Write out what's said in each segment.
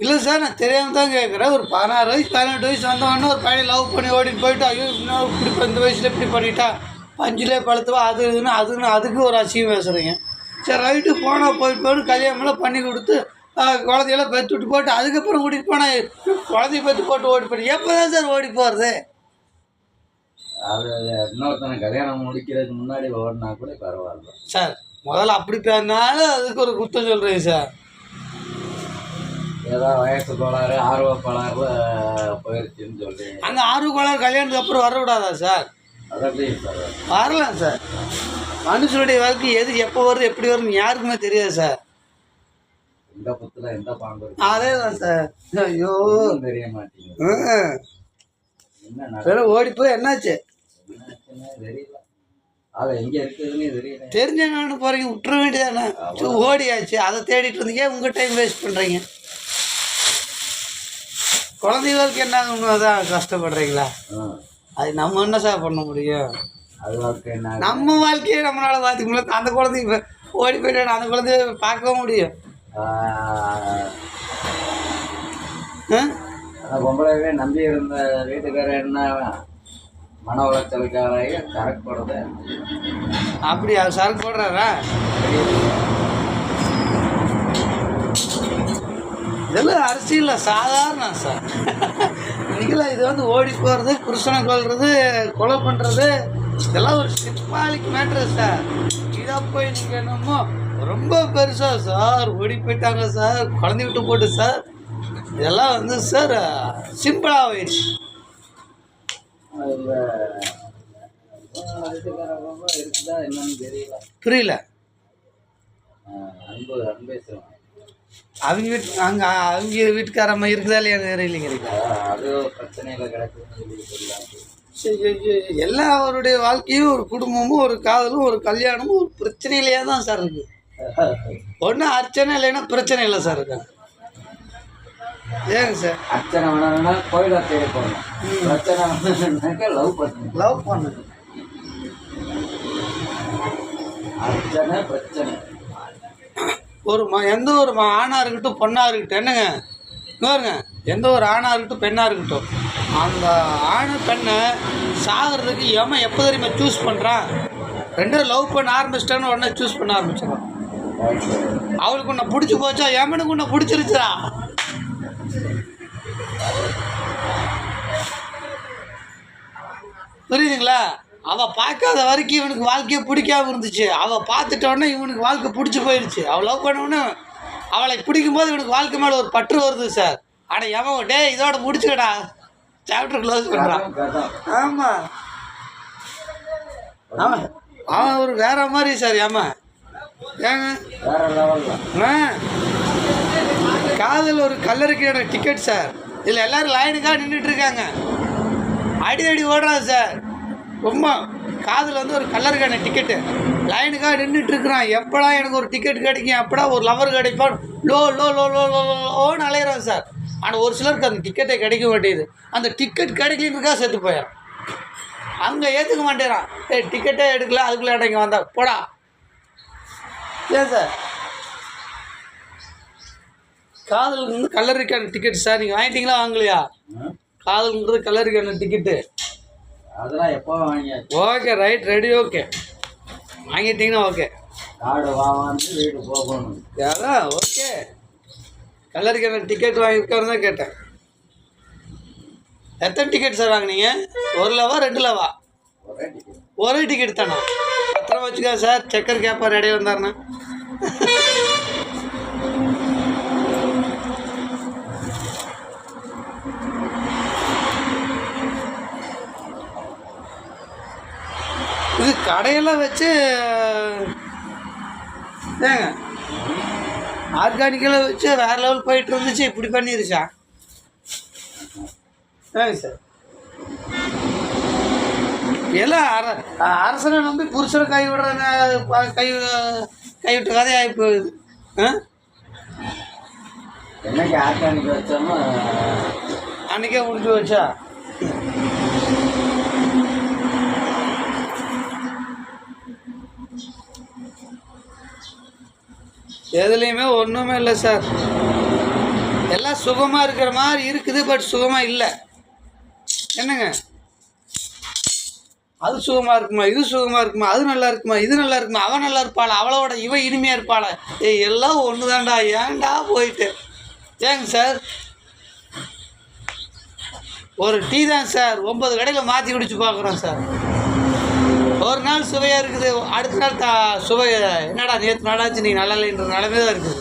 இல்லை சார் நான் தெரியாமல் தான் கேட்குறேன் ஒரு பதினாறு வயசு பதினெட்டு வயசு வந்தவொடனே ஒரு பையனை லவ் பண்ணி ஓடிட்டு போயிட்டு ஐயோ இன்னும் இப்படி இப்ப இந்த வயசில் இப்படி பண்ணிட்டா பஞ்சிலே பழுத்துவா அது இதுன்னு அதுன்னு அதுக்கு ஒரு அசிங்கம் பேசுகிறீங்க சரி ரைட்டு போனால் போயிட்டு போயிட்டு கல்யாணம்லாம் பண்ணி கொடுத்து குழந்தையெல்லாம் பெற்றுட்டு போட்டு அதுக்கப்புறம் கூட்டிகிட்டு போனால் குழந்தைய பெற்று போட்டு ஓடி போய் எப்போ தான் சார் ஓடி போகிறது அது இன்னொருத்தனை கல்யாணம் முடிக்கிறதுக்கு முன்னாடி ஓடினா கூட பரவாயில்ல. சார் முதல்ல அப்படி பேசினாலும் அதுக்கு ஒரு குத்தம் சொல்கிறீங்க சார். ஏதோ வயசு கோளாறு ஆர்வ கோளாறுல போயிருச்சுன்னு சொல்லி அந்த ஆர்வ கோளாறு கல்யாணத்துக்கு அப்புறம் வரக்கூடாதா சார்? அது சார்? வரலாம் சார். மனுஷனுடைய வாழ்க்கை எது எப்போ வருது எப்படி வருதுன்னு யாருக்குமே தெரியாது சார். எந்த புத்துல எந்த பாம்பு அதே தான் சார். ஐயோ. தெரிய மாட்டேங்குது. நட- ஓடி போய் என்னாச்சு? தெரியல. அது எங்க இருக்குதுன்னு தெரியல தெரிஞ்சவனு போறீங்க விட்டுற வேண்டியதானே ஓடியாச்சு. அதை தேடிட்டு இருந்தீங்க உங்க டைம் வேஸ்ட் பண்றீங்க. குழந்தைகளுக்கு என்ன அதான் கஷ்டப்படுறீங்களா. அது நம்ம என்ன சார் பண்ண முடியும்? அது வாழ்க்கை என்ன? நம்ம வாழ்க்கையை நம்மளால பார்த்துக்க முடியல. அந்த இப்ப ஓடி போயிட்டு அந்த குழந்தைய பார்க்கவும் முடியும். பொம்பளைவே நம்பி இருந்த வீட்டுக்காரர் என்ன? மன உளைச்சலுக்காராக சரக்கு போடுறது? அப்படியா? சரக்கு போடுறாரா? இதெல்லாம் அரசியலில் சாதாரண சார். நீங்களா இது வந்து ஓடி போகிறது புருஷனை கொள்வது கொலை பண்ணுறது இதெல்லாம் ஒரு சிம்பாலிக் மேட்ரு சார். இதை போய் நீங்கள் என்னமோ ரொம்ப பெருசாக சார் ஓடி போயிட்டாங்க சார். குழந்தை விட்டு போட்டு சார். இதெல்லாம் வந்து சார் சிம்பிளாக போயிடுச்சு இருக்குதா புரியல. அன்பு அன்பே அவங்க வீட்டு அங்கே அவங்க வீட்டுக்காரம்மா இருக்குதா இல்லையா தெரியலைங்கிறீங்க அது பிரச்சனையில சரி, சரி. எல்லாருடைய வாழ்க்கையும் ஒரு குடும்பமும் ஒரு காதலும் ஒரு கல்யாணமும் ஒரு பிரச்சனையிலேயே தான் சார் இருக்கு. ஒன்றும் அர்ச்சனை இல்லைன்னா பிரச்சனை இல்லை சார் இருக்கு. ஏங்க சார்? அர்ச்சனை வேணும்னா கோயிலை தேடி போகணும். பிரச்சனை லவ் பண்ணணும் லவ் பண்ணுங்க. அர்ச்சனை பிரச்சனை. ஒரு ம எந்த ஒரு ம ஆணாக இருக்கட்டும் பொண்ணாக இருக்கட்டும் என்னங்க? பாருங்க எந்த ஒரு ஆணாக இருக்கட்டும் பெண்ணாக இருக்கட்டும் அந்த ஆணு பெண்ணை சாகிறதுக்கு எவன் எப்போ தெரியுமா சூஸ் பண்ணுறான் ரெண்டும் லவ் பண்ண ஆரம்பிச்சிட்டான்னு உடனே சூஸ் பண்ண ஆரம்பிச்சிடும் அவளுக்கு உன்னை பிடிச்சி போச்சா? எமனுக்கு உன்னை பிடிச்சிருச்சா புரியுதுங்களா? அவள் பார்க்காத வரைக்கும் இவனுக்கு வாழ்க்கையை பிடிக்காம இருந்துச்சு. அவள் பார்த்துட்டோன்னே இவனுக்கு வாழ்க்கை பிடிச்சி போயிடுச்சு. அவள் லவ் பண்ண அவளை பிடிக்கும்போது இவனுக்கு வாழ்க்கை மேலே ஒரு பற்று வருது சார் ஆனால் எவன் டே இதோட முடிச்சுக்கடா. சாப்டர் க்ளோஸ் பண்ணுறான் ஆமாம் ஆமாம் அவன் ஒரு வேற மாதிரி சார் ஏமா ஏங்க? ஆ. காதல் ஒரு கல்லறைக்கான டிக்கெட் சார் இதில் எல்லாரும் லைனுக்காக நின்றுட்டு இருக்காங்க. அடி அடி ஓடுறான் சார் ரொம்ப காதல் வந்து ஒரு கல்லருக்கான டிக்கெட்டு லைனுக்காக நின்றுட்டு இருக்கிறான் எப்படா எனக்கு ஒரு டிக்கெட் கிடைக்கும்? எப்படா ஒரு லவர் கிடைப்பான்? லோ லோ லோ லோ லோ லோன்னு அலையிறான் சார் ஆனால் ஒரு சிலருக்கு அந்த டிக்கெட்டே கிடைக்க மாட்டேங்குது. அந்த டிக்கெட் கிடைக்கலன்றக்கா செத்து போயிடும் அங்கே ஏற்றுக்க மாட்டேறான். ஏய் டிக்கெட்டே எடுக்கல அதுக்குள்ளே இடைங்க வந்தா. போடா. ஏன் சார் காதலுக்கு கல்லறைக்கான டிக்கெட் சார் நீங்கள் வாங்கிட்டீங்களா வாங்கலையா? காதலுங்கிறது கல்லறைக்கான டிக்கெட்டு அதெல்லாம் எப்போ வாங்கியாச்சு? ஓகே ரைட் ரெடி ஓகே வாங்கிட்டீங்கன்னா ஓகே காடு வாவான்னு வீடு போகணும். அதான் ஓகே கல்லறைக்கான டிக்கெட் வாங்கியிருக்காரு தான் கேட்டேன். எத்தனை டிக்கெட் சார் வாங்குனீங்க? ஒரு லவா ரெண்டு லவா? ஒரே டிக்கெட் ஒரே டிக்கெட் தானா? பத்திரம் வச்சுக்கா சார் செக்கர் கேப்பார் ரெடி வந்தாருண்ணா கடையெல்லாம் வச்சு ஏங்க ஆர்கானிக்கெல்லாம் வச்சு வேற லெவல் போயிட்டு இருந்துச்சு இப்படி பண்ணிருச்சா? ஏங்க சார். எல்லாம் அர அரசனை நம்பி புருஷனை கை விடுறாங்க கை கைவிட்ட கதையாகி போகுது. ஆ? என்னைக்கு ஆர்கானிக் வச்சோமோ அன்றைக்கே முடிஞ்சு வச்சா எதுலேயுமே ஒன்றுமே இல்லை சார். எல்லாம் சுகமாக இருக்கிற மாதிரி இருக்குது பட் சுகமாக இல்லை. என்னங்க? அது சுகமாக இருக்குமா? இது சுகமாக இருக்குமா? அது நல்லா இருக்குமா? இது நல்லா இருக்குமா? அவன் நல்லா இருப்பாள்? அவளோட இவ இனிமையாக இருப்பாளா? ஏய் எல்லாம் ஒன்று தான்டா ஏன்டா போயிட்டு? ஏங்க சார்? ஒரு டீ தான் சார். ஒன்பது கடையில் மாற்றி குடிச்சு பார்க்குறோம் சார். ஒரு நாள் சுவையாக இருக்குது அடுத்த நாள் தா சுவை என்னடா நேற்று நாளாச்சு நீ நல்லா இல்லைன்ற நிலமே தான் இருக்குது.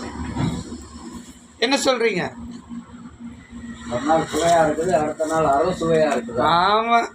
என்ன சொல்கிறீங்க ஒரு நாள் சுவையா இருக்குது அடுத்த நாள் அறுவை சுவையா இருக்குது? ஆமாம்